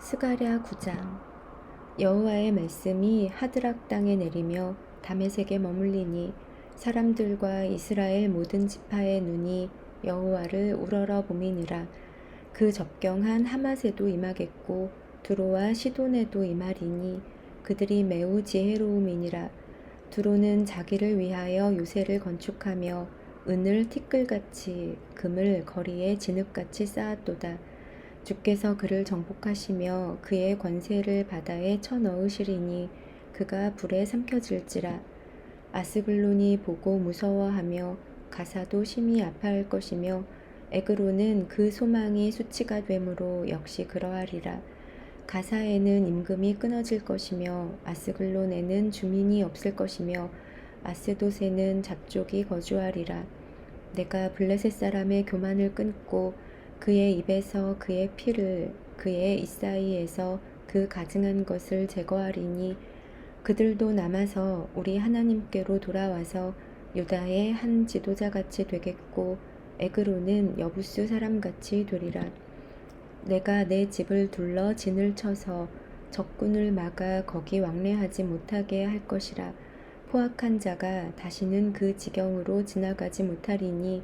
스가랴 9장. 여호와의 말씀이 하드락 땅에 내리며 다메섹에 머물리니 사람들과 이스라엘 모든 지파의 눈이 여호와를 우러러 봄이니라. 그 접경한 하맛에도 임하겠고 두로와 시돈에도 임하리니 그들이 매우 지혜로움이니라. 두로는 자기를 위하여 요새를 건축하며 은을 티끌같이 금을 거리에 진흙같이 쌓았도다 주께서 그를 정복하시며 그의 권세를 바다에 쳐넣으시리니 그가 불에 삼켜질지라. 아스글론이 보고 무서워하며 가사도 심히 아파할 것이며 에그로는 그 소망이 수치가 되므로 역시 그러하리라. 가사에는 임금이 끊어질 것이며 아스글론에는 주민이 없을 것이며 아스돗에는 잡족이 거주하리라. 내가 블레셋 사람의 교만을 끊고 그의 입에서 그의 피를 그의 이사이에서 그 가증한 것을 제거하리니 그들도 남아서 우리 하나님께로 돌아와서 유다의 한 지도자같이 되겠고 에그로는 여부수 사람같이 되리라. 내가 내 집을 둘러 진을 쳐서 적군을 막아 거기 왕래하지 못하게 할 것이라. 포악한 자가 다시는 그 지경으로 지나가지 못하리니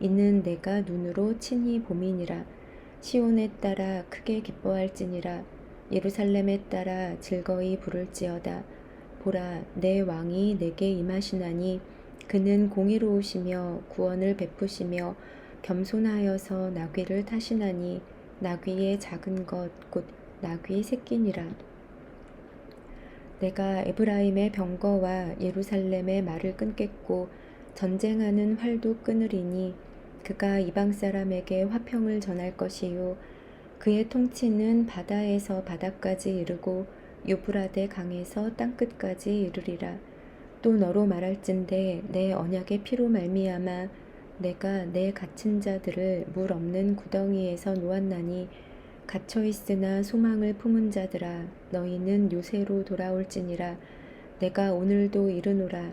이는 내가 눈으로 친히 봄이니라. 시온에 따라 크게 기뻐할지니라. 예루살렘에 따라 즐거이 부를지어다. 보라 내 왕이 내게 임하시나니 그는 공의로우시며 구원을 베푸시며 겸손하여서 나귀를 타시나니 나귀의 작은 것 곧 나귀 새끼니라. 내가 에브라임의 병거와 예루살렘의 말을 끊겠고 전쟁하는 활도 끊으리니 그가 이방 사람에게 화평을 전할 것이요. 그의 통치는 바다에서 바다까지 이르고 유브라데 강에서 땅끝까지 이르리라. 또 너로 말할진대 내 언약의 피로 말미암아 내가 내 갇힌 자들을 물 없는 구덩이에서 놓았나니 갇혀 있으나 소망을 품은 자들아 너희는 요새로 돌아올지니라. 내가 오늘도 이르노라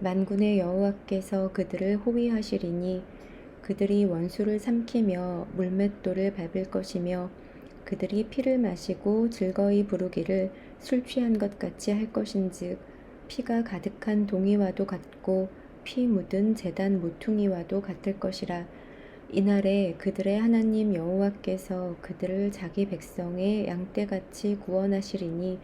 만군의 여호와께서 그들을 호위하시리니 그들이 원수를 삼키며 물맷돌을 밟을 것이며 그들이 피를 마시고 즐거이 부르기를 술 취한 것 같이 할 것인즉 피가 가득한 동이와도 같고 피 묻은 재단 모퉁이와도 같을 것이라. 이날에 그들의 하나님 여호와께서 그들을 자기 백성의 양떼같이 구원하시리니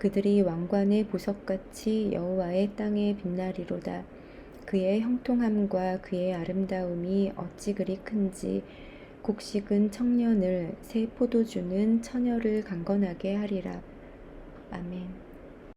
그들이 왕관의 보석같이 여호와의 땅에 빛나리로다. 그의 형통함과 그의 아름다움이 어찌 그리 큰지 곡식은 청년을 새 포도주는 처녀를 강건하게 하리라. 아멘.